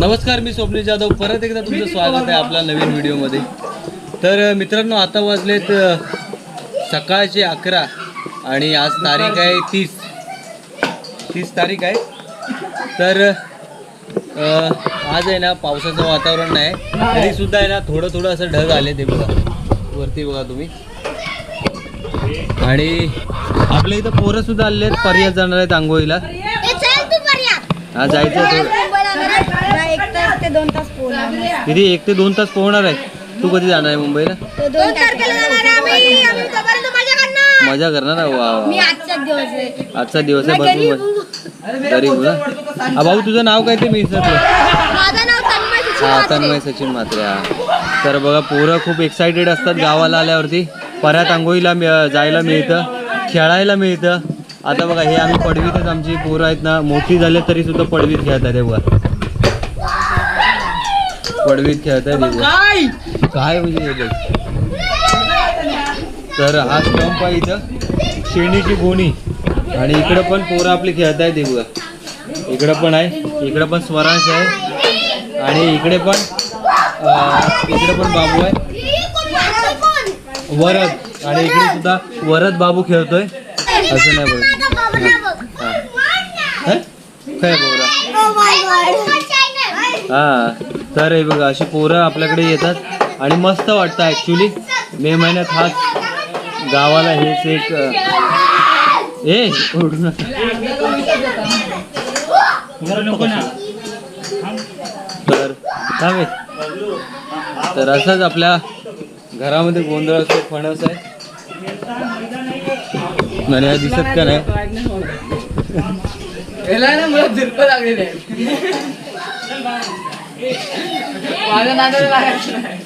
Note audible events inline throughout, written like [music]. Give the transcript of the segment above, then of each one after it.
नमस्कार मी स्वप्नील जाधव. परत एकदा तुमचं स्वागत आहे आपल्या नवीन व्हिडिओमध्ये. तर मित्रांनो आता वाजलेत सकाळचे अकरा आणि आज तारीख आहे तीस. तीस तारीख आहे. तर आज आहे ना पावसाचं वातावरण नाही तरी सुद्धा आहे ना थोडं थोडं असं ढग आले ते बघा. वरती बघा तुम्ही. आणि आपल्या इथं पोरं सुद्धा आलेले आहेत पर्याय जाणार आहेत आंघोळीला. हा जायचं आहे थोडं. दोन तास किती एक ते दोन तास पोहणार आहे. तू कधी जाणार आहे मुंबईला? दोन तारखेला जाणार आम्ही. आम्ही तोपर्यंत मजा करणार. मजा करणार आहे? वा मी वा आजचा दिवस आहे. आजचा दिवस आहे भरपूर मजा. गरीब ना? हा भाऊ तुझं नाव काय ते मी विसरलो. माझं नाव तन्मय हा म्हात्रे. तन्मय सचिन म्हात्रे हा. तर बघा पोरं खूप एक्साइटेड असतात गावाला आल्यावरती. परत आंघोळीला मिळ- जायला मिळतं. खेळायला मिळतं. आता बघा हे आम्ही पडवीतच आमची पोरं आहेत ना. मोठी झाले तरी सुद्धा पडवीत खेळतात हे बघा. पडवीत खेळतायत हे. काय? म्हणजे तर हा स्टंप आहे इथं. शेणीची गोणी. आणि इकडं पण पोरं आपली खेळतायत हे बघा इकडं पण आहे. इकडं पण स्वरांश आहे. आणि इकडे पण इकडे पण बाबू आहे. वरद. आणि इकडे सुद्धा वरद बाबू खेळतोय. असं नाही बघ? काय बोरा हा. तर हे बघा अशी पोरं आपल्याकडे येतात आणि मस्त वाटतं ॲक्च्युली मे महिन्यात हाच गावाला हेच एक ए नका. तर थांब. तर असंच आपल्या घरामध्ये गोंधळ असतो फणस आहे. आणि हा दिसत का नाही याला ना मला झिरप लागलेली आहे माझ्या नादाला लागायचं नाही.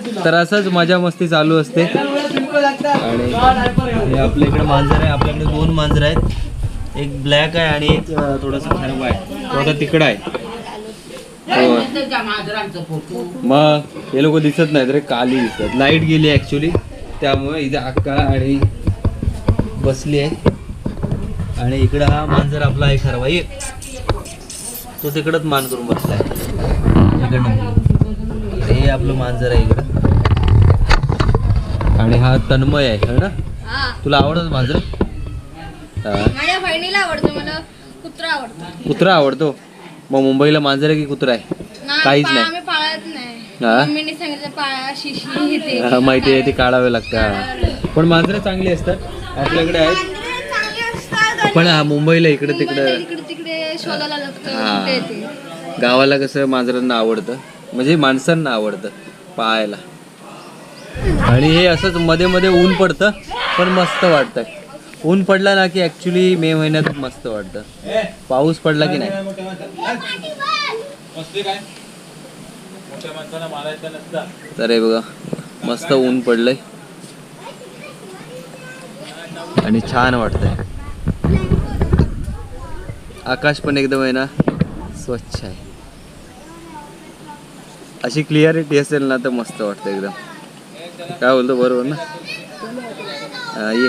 थोडा. तर असंच मजा मस्ती चालू असते. आणि हा, आपल्या इकडे मांजर आहे. आपल्याकडे दोन मांजर आहेत. एक ब्लॅक आहे आणि एक थोडासा खरबा आहे. तो आता तिकडं आहे. मग हे लोक दिसत नाहीत रे. काली दिसतात. लाइट गेली ऍक्च्युली त्यामुळे इथे अक्का आणि बसली आहे. आणि इकडं हा मांजर आपला आहे खरबा ये तो तिकडंच मान करून बसलाय इकडनं. हे आपलं मांजर आहे इकडं. आणि हा तन्मय आहे है ना. तुला आवडत मांजर. माझ्या बहिणीला आवडतो मला कुत्रा आवडतो. कुत्रा आवडतो? मग मुंबईला मांजर आहे की कुत्रा आहे? काहीच नाही. पाळत नाही. माहिती आहे ते काढावे लागतात पण मांजरं चांगली असतात आपल्याकडे आहेत. पण हा मुंबईला इकडे तिकडे हा. गावाला कसं मांजरांना आवडतं म्हणजे माणसांना आवडतं पाहायला. आणि हे असंच मध्ये मध्ये ऊन पडतं पण मस्त वाटतं ऊन पडला ना की ऍक्च्युली मे महिन्यात मस्त वाटतं. पाऊस पडला की नाही? तर हे बघा मस्त ऊन पडलंय. आणि छान वाटतंय. आकाश पण एकदम आहे ना स्वच्छ आहे. अशी क्लिअरिटी असेल ना तर मस्त वाटतं एकदम. काय बोलतो बरोबर ना? हा, ये.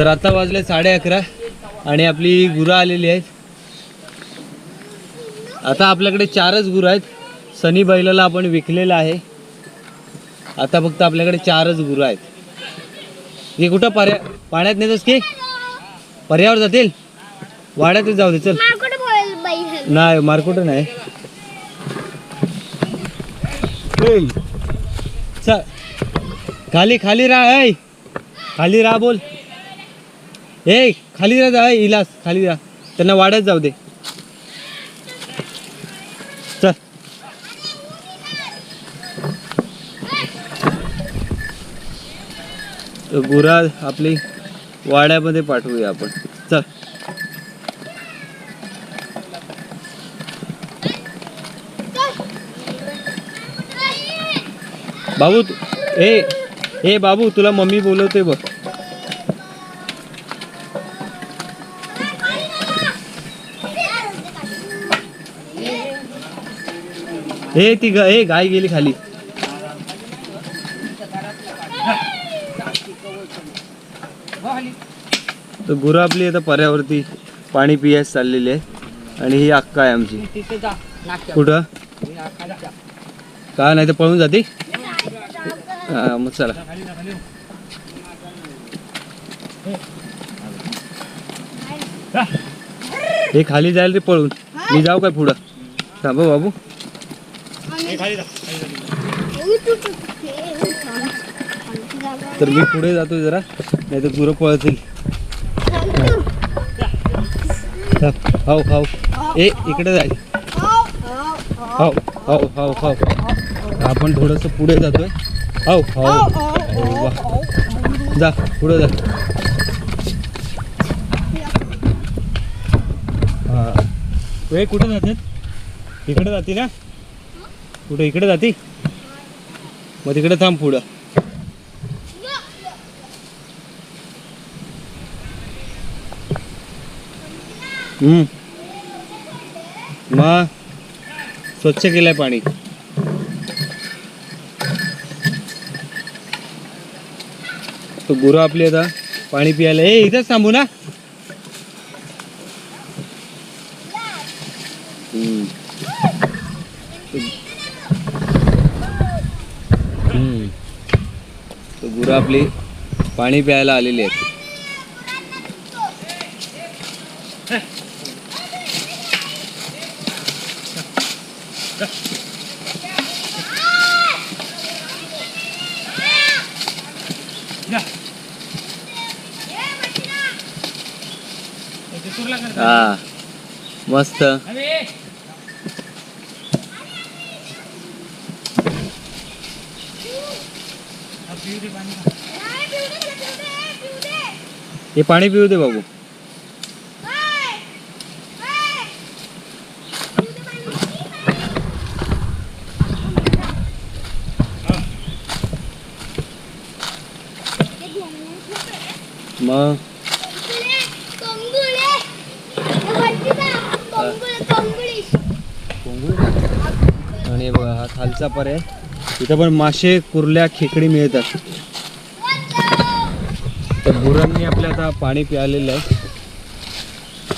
तर आता वाजले साडे अकरा आणि आपली गुरं आलेली आहेत. आता आपल्याकडे चारच गुरं आहेत. सनी बैलाला आपण विकलेलं आहे. आता फक्त आपल्याकडे चारच गुरं आहेत. हे कुठं पर्या पाण्यात नेतोस की? पर्यावर जातील? वाड्यातच जाऊ दे चल. नाही मार्कुट नाही. चल. खाली खाली राहा खाली राहा बोल. ए खाली राहा जा इलास खाली जा. त्यांना वाड्यात जाऊ दे. चल. तर गुरा आपली वाड्यामध्ये पाठवूया आपण. चल. बाबू ए ए बाबू तुला मम्मी बोलवते बघ. हे ती ग ए गाय गेली खाली. तर गुरं आपली आता पर्यावरती पाणी पियास चाललेली आहे. आणि ही अक्का आहे आमची. कुठं? का नाही तर पळून जाते? हा मग चला. हे खाली जायला रे पळून. मी जाऊ काय पुढं? थांबा हो बाबू. तर मी पुढे जातो जरा नाही तर गुरं पळतील. हाव हाव. ए इकडे जाय. हाव हाव हाव हाव. आपण थोडस पुढे जातोय. हाव हाव. वा. जा पुढे जा. हा. वे कुठे जातात? इकडे जाती ना कुठे? इकडे जाते मग तिकडे थांब पुढं. हम्म. मग स्वच्छ केलंय पाणी. तो गुरु आपली आता पाणी पियाला ए इथंच थांबू ना हम्म. हम्म. तो गुरं आपली पाणी प्यायला आलेली आहेत. हा मस्त. हे पाणी पिऊ दे बाबू. मग? आणि बघा हा खालचा पर्याय. इथं पण मासे कुर्ल्या खेकडी मिळतात. गुरांनी आपल्या आता पाणी प्यालेलं आहे.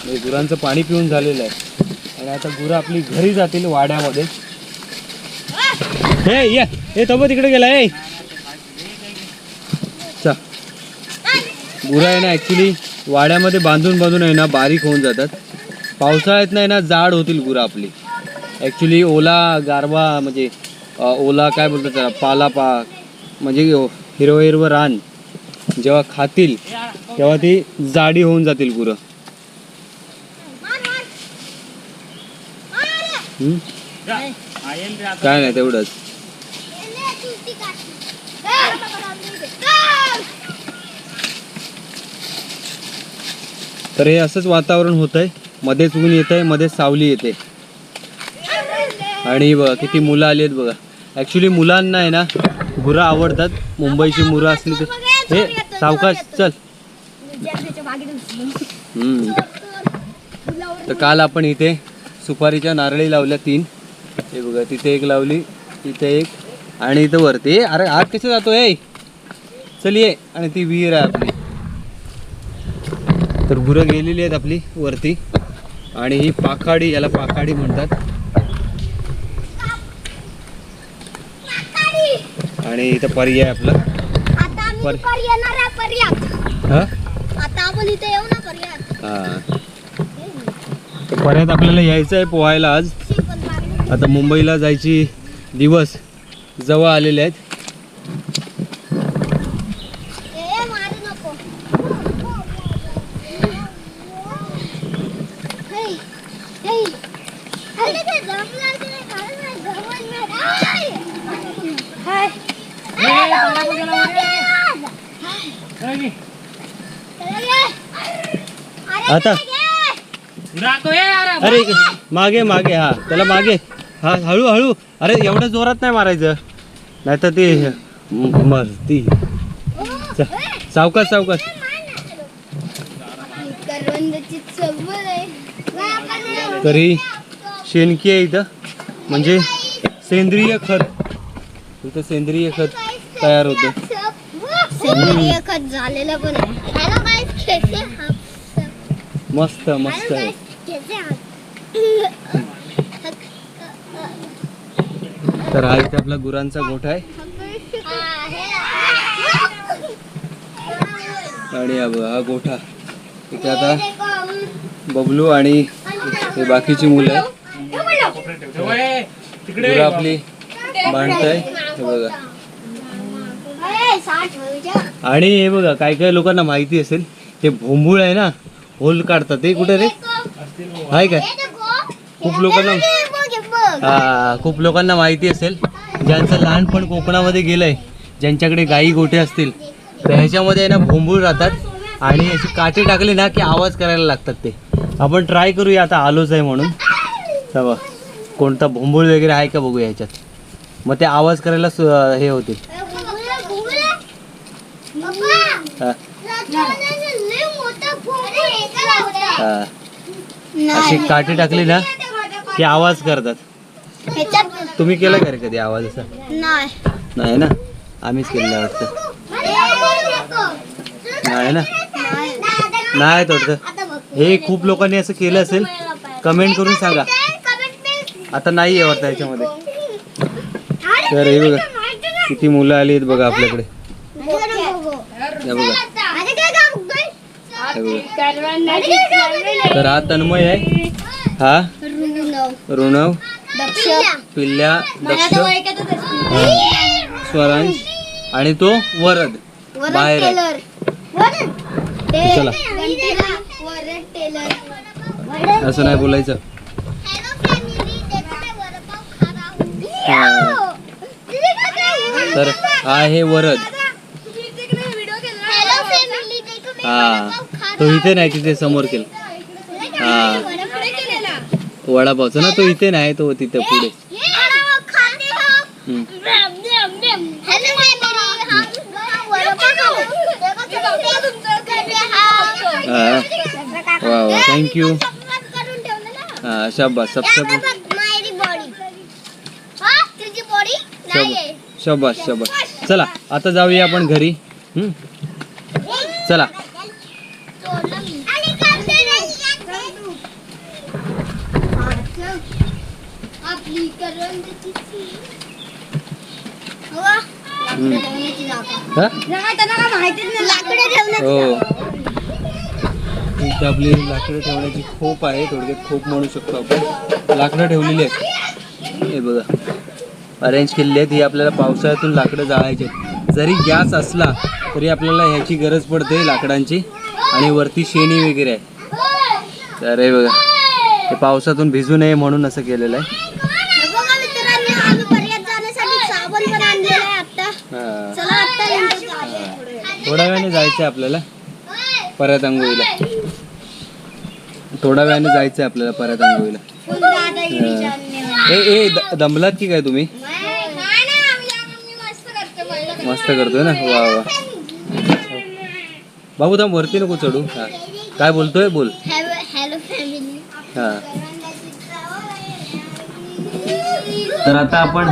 म्हणजे गुरांचं पाणी पिऊन झालेलं आहे. आणि आता गुरं आपली घरी जातील वाड्यामध्ये. हे ये. हे तब तिकडे गेला. ए चा. गुरं आहे ना ॲक्च्युली वाड्यामध्ये बांधून बांधून आहे ना बारीक होऊन जातात. पावसाळ्यात नाही ना जाड होतील गुरं आपली. ॲक्च्युली ओला गारवा म्हणजे ओला काय बोलतात त्याला? पाला पा म्हणजे हिरवं हिरवं रान. जेव्हा खातील तेव्हा ती जाडी होऊन जातील गुरं काय नाही तेवढंच. तर हे असंच वातावरण होत आहे मध्येच ऊन येत आहे मध्येच सावली येते. आणि बघा किती मुलं आली आहेत बघा. ॲक्च्युली मुलांना आहे ना गुरं आवडतात. मुंबईची मुलं असली तर हे सावकाश चल. हम्म. तर काल आपण इथे सुपारीच्या नारळी लावल्या तीन. हे बघा तिथे एक लावली तिथे एक आणि इथं वरती. अरे आत कसं जातो ए? चल ये आणि ती विहीर आहे आपली. तर गुरं गेलेली आहेत आपली वरती. आणि ही पाखाडी याला पाखाडी म्हणतात. आणि इथं पर्याय आपला. पर- दुपारी येणार आहे पर्यात हा? आता आपण इथे येऊ ना पर्यात हा. तर पर्यात आपल्याला यायचं आहे पोहायला आज. पण आता मुंबईला जायची दिवस जवळ आलेले आहेत ए, मारू नको. हे, हे. अरे ते जमलं की नाही, काय नाही, जमलं नाही. आय. हाय. अरे, ए, मला पटापट पण गेला, घे. चला ये. अरे, आता? अरे मागे मागे हा. त्याला मागे. हा हळू हळू अरे एवढं जोरात नाही मारायचं. नाही तर ते म- मर ती ओ, चा- ए. सावकाश सावकाश तरी शेणकी आहे इथं. म्हणजे सेंद्रिय खत. इथं सेंद्रिय खत तयार होतं. सेंद्रिय खत झालेलं पण आहे. मस्त मस्त. आहे तर हा इथे आपला गुरांचा गोठा आहे. आणि हा बघा, हा गोठा. इथे आता बबलू आणि हे बाकीची मुलं आहेत. गुरं आपली बांधताय. हे बघा. आणि हे बघा काय काय लोकांना माहिती असेल ते भोंबूळ आहे ना? होल काढतात ते कुठे रे? आहे काय? खूप लोकांना हा खूप लोकांना माहिती असेल. ज्यांचं लहानपण कोकणामध्ये गेलंय ज्यांच्याकडे गाई गोठे असतील तर ह्याच्यामध्ये आहे ना भोंबूळ राहतात आणि अशी काठी टाकली ना की आवाज करायला लागतात ते. आपण ट्राय करूया आता आलोच आहे म्हणून. तेव्हा कोणता भोंबूळ वगैरे आहे का बघूया ह्याच्यात. मग ते आवाज करायला हे होतील. हा. अशी काठी टाकली ना की आवाज करतात. ह्याच्यात तुम्ही केलं का रे कधी आवाज असा? नाही. नाही ना? आम्हीच केलेला वाटतं. नाही ना? नाही वाटतं हे खूप लोकांनी असं केलं असेल कमेंट करून सांगा. आता नाही आहे वाटतं ह्याच्यामध्ये तर हे बघा किती मुलं आली आहेत बघा आपल्याकडे. हे बघा. तर हा तन्मय आहे. हा? ऋणव. पिल्ल्या. दक्ष. स्वरांश. आणि तो वरद. बाहेर आहे. चला. असं नाही बोलायचं. तर हा आहे वरद. हा. तो इथे नाही तिथे समोर केलं. हा. वडापावचा ना तो इथे नाही तो तिथे पुढे. हम्म. हा. वा वा थँक्यू हा शाबास सब सब शाबास शाबास. चला आता जाऊया आपण घरी. हम्म. चला आपली करवंदाची हवा हम्म. ठेवण्याची जागा हा? हो. इथे आपली लाकडं ठेवण्याची खोप आहे थोडक्यात खोप म्हणू शकतो आपण. लाकडं ठेवलेली आहेत. हे बघा. अरेंज केलेली आहेत. ही आपल्याला पावसाळ्यातून लाकडं जाळायची आहेत. जरी गॅस असला तरी आपल्याला ह्याची गरज पडते लाकडांची. आणि वरती शेणी वगैरे आहे. तर हे बघा. हे पावसातून भिजू नये म्हणून असं केलेलं आहे हे बघा मित्रांनो आम्ही पर्यंत जाण्यासाठी साबण पण आणलेला आहे आता हा. चला आता नंतर जाऊया. थोड्या वेळाने जायचं आहे आपल्याला. परत आंघोळीला. थोड्या वेळाने जायचं आहे आपल्याला परत आंघोळीला. ए ए द- दमलात की काय तुम्ही? मस्त करतो करतोय ना? वा वा. बाबू थांब वरती नको चढू. हा. काय बोलतोय? बोल. हॅलो फॅमिली हा. तर आता आपण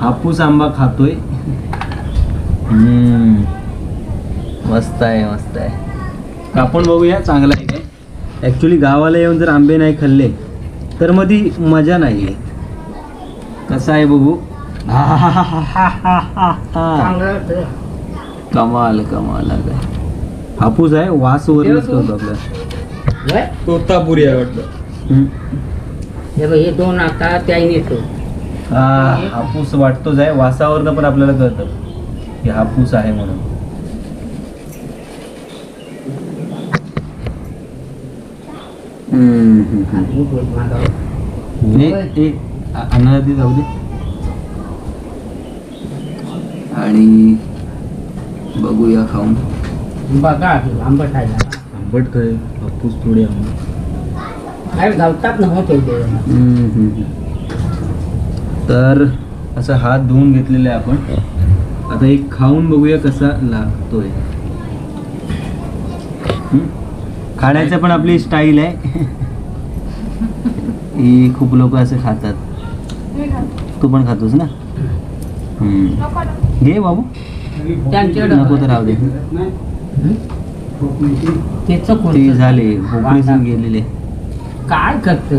हापूस आंबा खातोय. हम्म. मस्त आहे मस्त आहे. कापून बघूया चांगला आहे काय? ॲक्च्युली गावाला येऊन जर आंबे नाही खाल्ले तर मग ती मजा नाही आहे. कसा आहे बघू? कमाल कमाल काय हापूस आहे वास वरच करतो आपल्या तोतापुरी आहे वाटतं. हे बघ हे दोन आता त्या येतो. हा हापूस वाटतोच आहे वासावरनं पण आपल्याला कळतं की हापूस आहे म्हणून हम्म, हम्म, हम्म. हे- हे आ- आणा ती जाऊ दे. आणि बघूया खाऊन. बघा आंबट आहे. ना. आंबट काय? हापूस थोडी आंबट. काय घालतात ना हो हम्म. तर असं हात धुवून घेतलेले आहे आपण. आता एक खाऊन बघूया कसा लागतोय. हम्म. खाण्याचं पण आपली स्टाईल आहे. [laughs] ही खूप लोक असं खातात. तू पण खातोस ना. घे बाबू. नको तर राहू दे. ते झाले गेलेले. काय करत?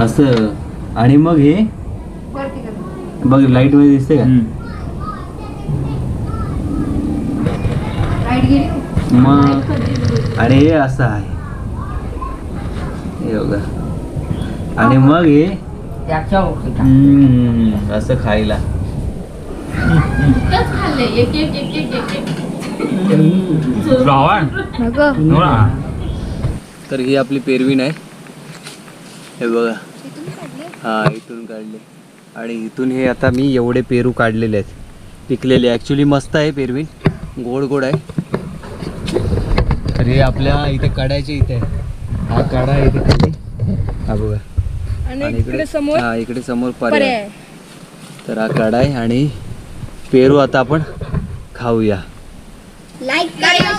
असं. आणि मग हे? बघ लाइटमध्ये दिसते का? मग? आणि हे असं आहे. हे बघा. आणि मग हे? हम्म, असं खायला. तर ही आपली पेरवीन आहे. हे बघा. हा इथून काढले. आणि इथून हे आता मी एवढे पेरू काढलेले आहेत. पिकलेले. ॲक्च्युली मस्त आहे पेरवीन गोड गोड आहे. तर हे आपल्या इथे काढायचे इथे आहे. हा आहे इथे खाली. हा बघा. आणि इकडे समोर हा इकडे समोर पर्याय आहे. तर हा आहे आणि पेरू आता आपण खाऊया. लाईक करा